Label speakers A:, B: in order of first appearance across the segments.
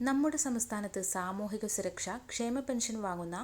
A: നമ്മുടെ സംസ്ഥാനത്ത് സാമൂഹിക സുരക്ഷ ക്ഷേമ പെൻഷൻ വാങ്ങുന്ന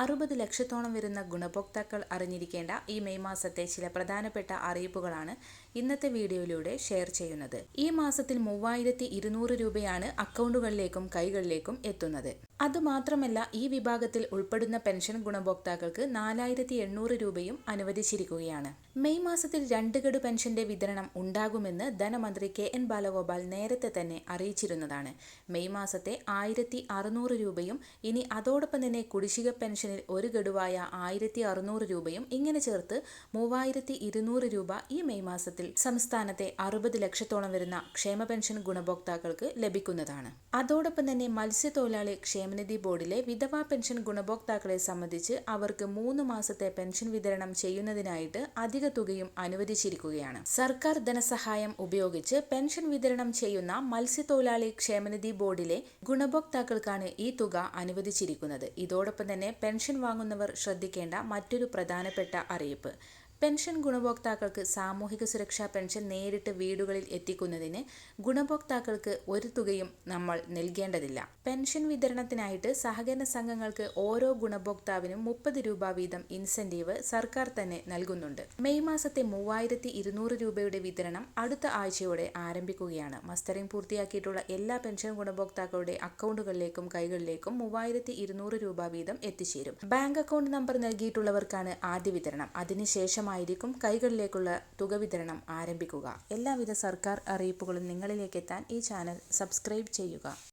A: അറുപത് ലക്ഷത്തോളം വരുന്ന ഗുണഭോക്താക്കൾ അറിഞ്ഞിരിക്കേണ്ട ഈ മെയ് മാസത്തെ ചില പ്രധാനപ്പെട്ട അറിയിപ്പുകളാണ് ഇന്നത്തെ വീഡിയോയിലൂടെ ഷെയർ ചെയ്യുന്നത്. ഈ മാസത്തിൽ മൂവായിരത്തി ഇരുന്നൂറ് രൂപയാണ് അക്കൗണ്ടുകളിലേക്കും കൈകളിലേക്കും എത്തുന്നത്. അതുമാത്രമല്ല ഈ വിഭാഗത്തിൽ ഉൾപ്പെടുന്ന പെൻഷൻ ഗുണഭോക്താക്കൾക്ക് നാലായിരത്തി എണ്ണൂറ് രൂപയും അനുവദിച്ചിരിക്കുകയാണ്. മെയ് മാസത്തിൽ രണ്ട് ഗഡു പെൻഷന്റെ വിതരണം ഉണ്ടാകുമെന്ന് ധനമന്ത്രി കെ എൻ ബാലഗോപാൽ നേരത്തെ തന്നെ അറിയിച്ചിരുന്നതാണ്. മെയ് മാസത്തെ ആയിരത്തി അറുന്നൂറ് രൂപയും ഇനി അതോടൊപ്പം തന്നെ കുടിശ്ശിക പെൻഷനിൽ ഒരു ഗഡുവായ ആയിരത്തി അറുന്നൂറ് രൂപയും ഇങ്ങനെ ചേർത്ത് മൂവായിരത്തി ഇരുന്നൂറ് രൂപ ഈ മെയ് മാസത്തിൽ സംസ്ഥാനത്തെ അറുപത് ലക്ഷത്തോളം വരുന്ന ക്ഷേമ പെൻഷൻ ഗുണഭോക്താക്കൾക്ക് ലഭിക്കുന്നതാണ്. അതോടൊപ്പം തന്നെ മത്സ്യത്തൊഴിലാളി ക്ഷേമനിധി ബോർഡിലെ വിധവാ പെൻഷൻ ഗുണഭോക്താക്കളെ സംബന്ധിച്ച് അവർക്ക് മൂന്ന് മാസത്തെ പെൻഷൻ വിതരണം ചെയ്യുന്നതിനായിട്ട് അധിക തുകയും അനുവദിച്ചിരിക്കുകയാണ്. സർക്കാർ ധനസഹായം ഉപയോഗിച്ച് പെൻഷൻ വിതരണം ചെയ്യുന്ന മത്സ്യത്തൊഴിലാളി ക്ഷേമനിധി ബോർഡിലെ ഗുണഭോക്താക്കൾക്കാണ് ഈ തുക അനുവദിച്ചിരിക്കുന്നത്. ഇതോടൊപ്പം തന്നെ പെൻഷൻ വാങ്ങുന്നവർ ശ്രദ്ധിക്കേണ്ട മറ്റൊരു പ്രധാനപ്പെട്ട അറിയിപ്പ്. പെൻഷൻ ഗുണഭോക്താക്കൾക്ക് സാമൂഹിക സുരക്ഷാ പെൻഷൻ നേരിട്ട് വീടുകളിൽ എത്തിക്കുന്നതിന് ഗുണഭോക്താക്കൾക്ക് ഒരു തുകയും നമ്മൾ നൽകേണ്ടതില്ല. പെൻഷൻ വിതരണത്തിനായിട്ട് സഹകരണ സംഘങ്ങൾക്ക് ഓരോ ഗുണഭോക്താവിനും മുപ്പത് രൂപ വീതം ഇൻസെന്റീവ് സർക്കാർ തന്നെ നൽകുന്നുണ്ട്. മെയ് മാസത്തെ മൂവായിരത്തി ഇരുന്നൂറ് രൂപയുടെ വിതരണം അടുത്ത ആഴ്ചയോടെ ആരംഭിക്കുകയാണ്. മസ്റ്ററിംഗ് പൂർത്തിയാക്കിയിട്ടുള്ള എല്ലാ പെൻഷൻ ഗുണഭോക്താക്കളുടെ അക്കൗണ്ടുകളിലേക്കും കൈകളിലേക്കും മൂവായിരത്തി ഇരുന്നൂറ് രൂപ വീതം എത്തിച്ചേരും. ബാങ്ക് അക്കൗണ്ട് നമ്പർ നൽകിയിട്ടുള്ളവർക്കാണ് ആദ്യ വിതരണം. അതിനുശേഷം ശേഷമായിരിക്കും കൈകളിലേക്കുള്ള തുക വിതരണം ആരംഭിക്കുക. എല്ലാവിധ സർക്കാർ അറിയിപ്പുകളും നിങ്ങളിലേക്ക് എത്താൻ ഈ ചാനൽ സബ്സ്ക്രൈബ് ചെയ്യുക.